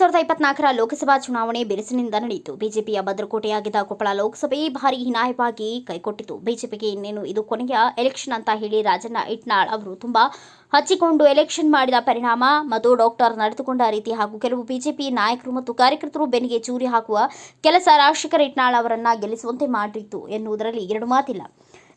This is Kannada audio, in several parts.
ಇಪ್ಪತ್ನಾಲ್ಕರ ಲೋಕಸಭಾ ಚುನಾವಣೆ ಬಿರುಸಿನಿಂದ ನಡೆಯಿತು. ಬಿಜೆಪಿಯ ಭದ್ರಕೋಟೆಯಾಗಿದ್ದ ಕೊಪ್ಪಳ ಲೋಕಸಭೆ ಭಾರಿ ಹಿನಾಯವಾಗಿ ಕೈಕೊಟ್ಟಿತು. ಬಿಜೆಪಿಗೆ ಇನ್ನೇನು ಇದು ಕೊನೆಯ ಎಲೆಕ್ಷನ್ ಅಂತ ಹೇಳಿ ರಾಜಣ್ಣ ಇಟ್ನಾಳ್ ಅವರು ತುಂಬಾ ಹಚ್ಚಿಕೊಂಡು ಎಲೆಕ್ಷನ್ ಮಾಡಿದ ಪರಿಣಾಮ. ಮತ್ತು ಡಾಕ್ಟರ್ ನಡೆದುಕೊಂಡ ರೀತಿ ಹಾಗೂ ಕೆಲವು ಬಿಜೆಪಿ ನಾಯಕರು ಮತ್ತು ಕಾರ್ಯಕರ್ತರು ಬೆನ್ನಿಗೆ ಚೂರಿ ಹಾಕುವ ಕೆಲಸ ರಾಜಶೇಖರ್ ಇಟ್ನಾಳ್ ಅವರನ್ನ ಗೆಲ್ಲಿಸುವಂತೆ ಮಾಡಿತ್ತು ಎನ್ನುವುದರಲ್ಲಿ ಎರಡು ಮಾತಿಲ್ಲ.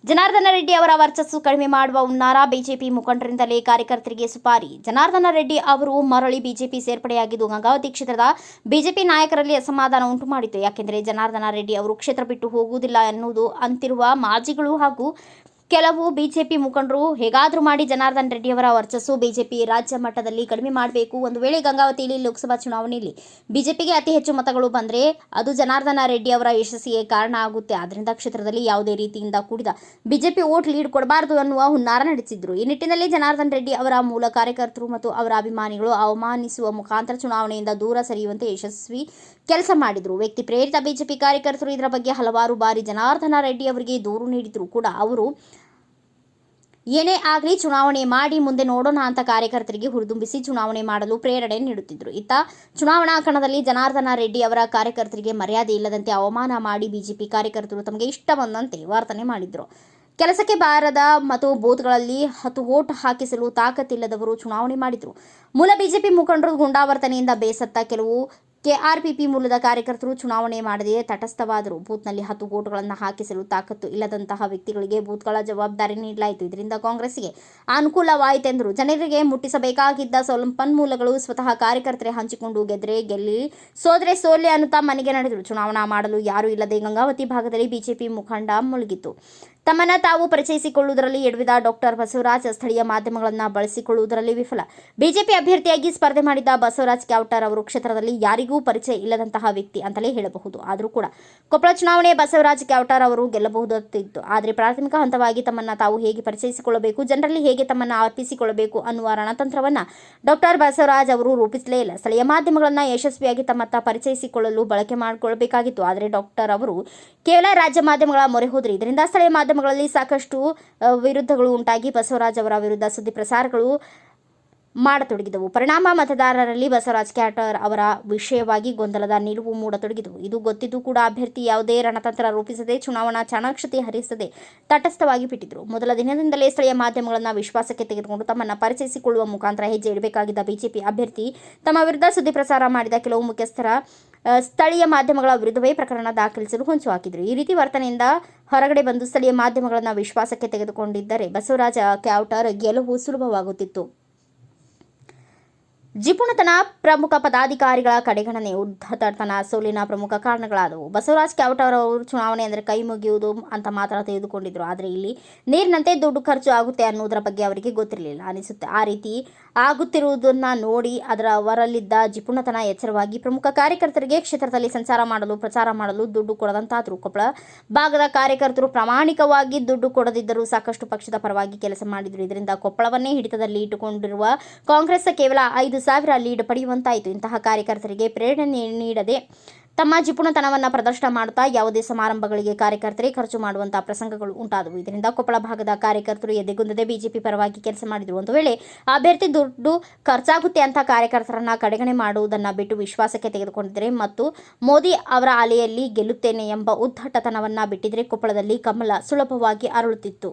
ಜನಾರ್ದನ ರೆಡ್ಡಿ ಅವರ ವರ್ಚಸ್ಸು ಕಡಿಮೆ ಮಾಡುವ ಹುನ್ನಾರ ಬಿಜೆಪಿ ಮುಖಂಡರಿಂದಲೇ ಕಾರ್ಯಕರ್ತರಿಗೆ ಸುಪಾರಿ. ಜನಾರ್ದನ ರೆಡ್ಡಿ ಅವರು ಮರಳಿ ಬಿಜೆಪಿ ಸೇರ್ಪಡೆಯಾಗಿದ್ದು ಗಂಗಾವತಿ ಕ್ಷೇತ್ರದ ಬಿಜೆಪಿ ನಾಯಕರಲ್ಲಿ ಅಸಮಾಧಾನ ಉಂಟು ಮಾಡಿತು ಯಾಕೆಂದರೆ ಜನಾರ್ದನ ರೆಡ್ಡಿ ಅವರು ಕ್ಷೇತ್ರ ಬಿಟ್ಟು ಹೋಗುವುದಿಲ್ಲ ಎನ್ನುವುದು ಅಂತಿರುವ ಮಾಜಿಗಳು ಹಾಗೂ ಕೆಲವು ಬಿಜೆಪಿ ಮುಖಂಡರು ಹೇಗಾದರೂ ಮಾಡಿ ಜನಾರ್ದನ್ ರೆಡ್ಡಿ ಅವರ ವರ್ಚಸ್ಸು ಬಿಜೆಪಿ ರಾಜ್ಯ ಮಟ್ಟದಲ್ಲಿ ಕಡಿಮೆ ಮಾಡಬೇಕು. ಒಂದು ವೇಳೆ ಗಂಗಾವತಿಯಲ್ಲಿ ಲೋಕಸಭಾ ಚುನಾವಣೆಯಲ್ಲಿ ಬಿಜೆಪಿಗೆ ಅತಿ ಹೆಚ್ಚು ಮತಗಳು ಬಂದರೆ ಅದು ಜನಾರ್ದನ ರೆಡ್ಡಿ ಅವರ ಯಶಸ್ಸಿಗೆ ಕಾರಣ ಆಗುತ್ತೆ. ಆದ್ದರಿಂದ ಕ್ಷೇತ್ರದಲ್ಲಿ ಯಾವುದೇ ರೀತಿಯಿಂದ ಕೂಡಿದ ಬಿಜೆಪಿ ಓಟ್ ಲೀಡ್ ಕೊಡಬಾರದು ಅನ್ನುವ ಹುನ್ನಾರ ನಡೆಸಿದ್ರು. ಈ ನಿಟ್ಟಿನಲ್ಲಿ ಜನಾರ್ದನ್ ರೆಡ್ಡಿ ಅವರ ಮೂಲ ಕಾರ್ಯಕರ್ತರು ಮತ್ತು ಅವರ ಅಭಿಮಾನಿಗಳು ಅವಮಾನಿಸುವ ಮುಖಾಂತರ ಚುನಾವಣೆಯಿಂದ ದೂರ ಸರಿಯುವಂತೆ ಯಶಸ್ವಿ ಕೆಲಸ ಮಾಡಿದ್ರು. ವ್ಯಕ್ತಿ ಪ್ರೇರಿತ ಬಿಜೆಪಿ ಕಾರ್ಯಕರ್ತರು ಇದರ ಬಗ್ಗೆ ಹಲವಾರು ಬಾರಿ ಜನಾರ್ದನ ರೆಡ್ಡಿ ಅವರಿಗೆ ದೂರು ನೀಡಿದ್ರು ಕೂಡ. ಅವರು ಏನೇ ಆಗಲಿ ಚುನಾವಣೆ ಮಾಡಿ ಮುಂದೆ ನೋಡೋಣ ಅಂತ ಕಾರ್ಯಕರ್ತರಿಗೆ ಹುರಿದುಂಬಿಸಿ ಚುನಾವಣೆ ಮಾಡಲು ಪ್ರೇರಣೆ ನೀಡುತ್ತಿದ್ದರು ಇತ್ತ ಚುನಾವಣಾ ಕಣದಲ್ಲಿ ಜನಾರ್ದನ ರೆಡ್ಡಿ ಅವರ ಕಾರ್ಯಕರ್ತರಿಗೆ ಮರ್ಯಾದೆ ಇಲ್ಲದಂತೆ ಅವಮಾನ ಮಾಡಿ ಬಿಜೆಪಿ ಕಾರ್ಯಕರ್ತರು ತಮಗೆ ಇಷ್ಟ ಬಂದಂತೆ ವರ್ತನೆ ಮಾಡಿದ್ರು. ಕೆಲಸಕ್ಕೆ ಬಾರದ ಮತ್ತು ಬೂತ್ಗಳಲ್ಲಿ ಹತ್ತು ವೋಟ್ ಹಾಕಿಸಲು ತಾಕತ್ತಿಲ್ಲದವರು ಚುನಾವಣೆ ಮಾಡಿದರು. ಮೂಲ ಬಿಜೆಪಿ ಮುಖಂಡರು ಗುಂಡಾವರ್ತನೆಯಿಂದ ಬೇಸತ್ತ ಕೆಲವು ಕೆಆರ್ಪಿಪಿ ಮೂಲದ ಕಾರ್ಯಕರ್ತರು ಚುನಾವಣೆ ಮಾಡದೆಯೇ ತಟಸ್ಥವಾದರು. ಬೂತ್ನಲ್ಲಿ ಹತ್ತು ವೋಟ್ಗಳನ್ನು ಹಾಕಿಸಲು ತಾಕತ್ತು ಇಲ್ಲದಂತಹ ವ್ಯಕ್ತಿಗಳಿಗೆ ಬೂತ್ಗಳ ಜವಾಬ್ದಾರಿ ನೀಡಲಾಯಿತು. ಇದರಿಂದ ಕಾಂಗ್ರೆಸ್ಗೆ ಅನುಕೂಲವಾಯಿತೆಂದರು. ಜನರಿಗೆ ಮುಟ್ಟಿಸಬೇಕಾಗಿದ್ದ ಸಂಪನ್ಮೂಲಗಳು ಸ್ವತಃ ಕಾರ್ಯಕರ್ತರೇ ಹಂಚಿಕೊಂಡು ಗೆದ್ರೆ ಗೆಲ್ಲಿ ಸೋದ್ರೆ ಸೋಲೆ ಅನ್ನುತ್ತಾ ಮನೆಗೆ ನಡೆದರು. ಚುನಾವಣಾ ಮಾಡಲು ಯಾರೂ ಇಲ್ಲದೆ ಗಂಗಾವತಿ ಭಾಗದಲ್ಲಿ ಬಿಜೆಪಿ ಮುಖಂಡ ಮುಳುಗಿತು ತಮ್ಮನ್ನ ತಾವು ಪರಿಚಯಿಸಿಕೊಳ್ಳುವುದರಲ್ಲಿ ಎಡವಿದ ಡಾಕ್ಟರ್ ಬಸವರಾಜ್ ಸ್ಥಳೀಯ ಮಾಧ್ಯಮಗಳನ್ನು ಬಳಸಿಕೊಳ್ಳುವುದರಲ್ಲಿ ವಿಫಲ. ಬಿಜೆಪಿ ಅಭ್ಯರ್ಥಿಯಾಗಿ ಸ್ಪರ್ಧೆ ಮಾಡಿದ ಬಸವರಾಜ್ ಕ್ಯಾವ್ಟರ್ ಅವರು ಕ್ಷೇತ್ರದಲ್ಲಿ ಯಾರಿಗೂ ಪರಿಚಯ ಇಲ್ಲದಂತಹ ವ್ಯಕ್ತಿ ಅಂತಲೇ ಹೇಳಬಹುದು. ಆದರೂ ಕೂಡ ಕೊಪ್ಪಳ ಚುನಾವಣೆ ಬಸವರಾಜ್ ಕ್ಯಾವ್ಟರ್ ಅವರು ಗೆಲ್ಲಬಹುದಿತ್ತು ಆದರೆ ಪ್ರಾಥಮಿಕ ಹಂತವಾಗಿ ತಮ್ಮನ್ನ ತಾವು ಹೇಗೆ ಪರಿಚಯಿಸಿಕೊಳ್ಳಬೇಕು, ಜನರಲ್ಲಿ ಹೇಗೆ ತಮ್ಮನ್ನು ಅರ್ಪಿಸಿಕೊಳ್ಳಬೇಕು ಅನ್ನುವ ರಣತಂತ್ರವನ್ನು ಡಾಕ್ಟರ್ ಬಸವರಾಜ್ ಅವರು ರೂಪಿಸಲೇ ಇಲ್ಲ. ಸ್ಥಳೀಯ ಮಾಧ್ಯಮಗಳನ್ನು ಯಶಸ್ವಿಯಾಗಿ ತಮ್ಮತ್ತ ಪರಿಚಯಿಸಿಕೊಳ್ಳಲು ಬಳಕೆ ಮಾಡಿಕೊಳ್ಳಬೇಕಾಗಿತ್ತು ಆದರೆ ಡಾಕ್ಟರ್ ಅವರು ಕೇವಲ ರಾಜ್ಯ ಮಾಧ್ಯಮಗಳ ಮೊರೆ ಹೋದರು ಇದರಿಂದ ಸ್ಥಳೀಯ ಮಾಧ್ಯಮಗಳಲ್ಲಿ ಸಾಕಷ್ಟು ವಿರುದ್ಧಗಳು ಉಂಟಾಗಿ ಬಸವರಾಜ್ ಅವರ ವಿರುದ್ಧ ಸುದ್ದಿ ಪ್ರಸಾರಗಳು ಮಾಡತೊಡಗಿದವು. ಪರಿಣಾಮ ಮತದಾರರಲ್ಲಿ ಬಸವರಾಜ್ ಕ್ಯಾಟರ್ ಅವರ ವಿಷಯವಾಗಿ ಗೊಂದಲದ ನಿಲುವು ಮೂಡತೊಡಗಿದವು. ಇದು ಗೊತ್ತಿದ್ದು ಕೂಡ ಅಭ್ಯರ್ಥಿ ಯಾವುದೇ ರಣತಂತ್ರ ರೂಪಿಸದೆ ಚುನಾವಣಾ ಚಾಣಾಕ್ಷತೆ ಹರಿಸದೆ ತಟಸ್ಥವಾಗಿ ಬಿಟ್ಟಿದ್ರು. ಮೊದಲ ದಿನದಿಂದಲೇ ಸ್ಥಳೀಯ ಮಾಧ್ಯಮಗಳನ್ನು ವಿಶ್ವಾಸಕ್ಕೆ ತೆಗೆದುಕೊಂಡು ತಮ್ಮನ್ನು ಪರಿಚಯಿಸಿಕೊಳ್ಳುವ ಮುಖಾಂತರ ಹೆಜ್ಜೆ ಇಡಬೇಕಾಗಿದ್ದ ಬಿಜೆಪಿ ಅಭ್ಯರ್ಥಿ ತಮ್ಮ ವಿರುದ್ಧ ಸುದ್ದಿ ಪ್ರಸಾರ ಮಾಡಿದ ಕೆಲವು ಮುಖ್ಯಸ್ಥರ ಸ್ಥಳೀಯ ಮಾಧ್ಯಮಗಳ ವಿರುದ್ಧವೇ ಪ್ರಕರಣ ದಾಖಲಿಸಲು ಹೊಂಚು ಹಾಕಿದರು. ಈ ರೀತಿ ವರ್ತನೆಯಿಂದ ಹೊರಗಡೆ ಬಂದು ಸ್ಥಳೀಯ ಮಾಧ್ಯಮಗಳನ್ನು ವಿಶ್ವಾಸಕ್ಕೆ ತೆಗೆದುಕೊಂಡಿದ್ದರೆ ಬಸವರಾಜ ಕ್ಯಾವ್ಟರ್ ಗೆಲುವು ಸುಲಭವಾಗುತ್ತಿತ್ತು. ಜಿಪುಣತನ ಪ್ರಮುಖ ಪದಾಧಿಕಾರಿಗಳ ಕಡೆಗಣನೆ ಉದ್ದಟತನ ಸೋಲಿನ ಪ್ರಮುಖ ಕಾರಣಗಳಾದವು. ಬಸವರಾಜ್ ಅವರು ಚುನಾವಣೆ ಅಂದರೆ ಕೈ ಮುಗಿಯುವುದು ಅಂತ ಮಾತ್ರ ತೆಗೆದುಕೊಂಡಿದ್ರು ಆದರೆ ಇಲ್ಲಿ ನೀರಿನಂತೆ ದುಡ್ಡು ಖರ್ಚು ಆಗುತ್ತೆ ಅನ್ನೋದರ ಬಗ್ಗೆ ಅವರಿಗೆ ಗೊತ್ತಿರಲಿಲ್ಲ. ಅನಿಸುತ್ತೆ. ಆ ರೀತಿ ಆಗುತ್ತಿರುವುದನ್ನು ನೋಡಿ ಅದರ ಅವರಲ್ಲಿದ್ದ ಜಿಪುಣತನ ಎಚ್ಚರವಾಗಿ ಪ್ರಮುಖ ಕಾರ್ಯಕರ್ತರಿಗೆ ಕ್ಷೇತ್ರದಲ್ಲಿ ಸಂಚಾರ ಮಾಡಲು, ಪ್ರಚಾರ ಮಾಡಲು ದುಡ್ಡು ಕೊಡದಂತಾದರು ಕೊಪ್ಪಳ ಭಾಗದ ಕಾರ್ಯಕರ್ತರು ಪ್ರಾಮಾಣಿಕವಾಗಿ ದುಡ್ಡು ಕೊಡದಿದ್ದರೂ ಸಾಕಷ್ಟು ಪಕ್ಷದ ಪರವಾಗಿ ಕೆಲಸ ಮಾಡಿದರು. ಇದರಿಂದ ಕೊಪ್ಪಳವನ್ನೇ ಹಿಡಿತದಲ್ಲಿ ಇಟ್ಟುಕೊಂಡಿರುವ ಕಾಂಗ್ರೆಸ್ ಕೇವಲ ಐದು ಸಾವಿರ ಲೀಡ್ ಪಡೆಯುವಂತಾಯಿತು ಇಂತಹ ಕಾರ್ಯಕರ್ತರಿಗೆ ಪ್ರೇರಣೆ ನೀಡದೆ ತಮ್ಮ ಜಿಪುಣತನವನ್ನು ಪ್ರದರ್ಶನ ಮಾಡುತ್ತಾ ಯಾವುದೇ ಸಮಾರಂಭಗಳಿಗೆ ಕಾರ್ಯಕರ್ತರೇ ಖರ್ಚು ಮಾಡುವಂತಹ ಪ್ರಸಂಗಗಳು ಉಂಟಾದವು. ಇದರಿಂದ ಕೊಪ್ಪಳ ಭಾಗದ ಕಾರ್ಯಕರ್ತರು ಎದೆಗುಂದದೆ ಬಿಜೆಪಿ ಪರವಾಗಿ ಕೆಲಸ ಮಾಡಿದರು. ಒಂದು ವೇಳೆ ಅಭ್ಯರ್ಥಿ ದುಡ್ಡು ಖರ್ಚಾಗುತ್ತೆ ಅಂತ ಕಾರ್ಯಕರ್ತರನ್ನ ಕಡೆಗಣೆ ಮಾಡುವುದನ್ನು ಬಿಟ್ಟು ವಿಶ್ವಾಸಕ್ಕೆ ತೆಗೆದುಕೊಂಡಿದ್ದರೆ ಮತ್ತು ಮೋದಿ ಅವರ ಅಲೆಯಲ್ಲಿ ಗೆಲ್ಲುತ್ತೇನೆ ಎಂಬ ಉದ್ದಟತನವನ್ನು ಬಿಟ್ಟಿದ್ರೆ ಕೊಪ್ಪಳದಲ್ಲಿ ಕಮಲ ಸುಲಭವಾಗಿ ಅರಳುತ್ತಿತ್ತು.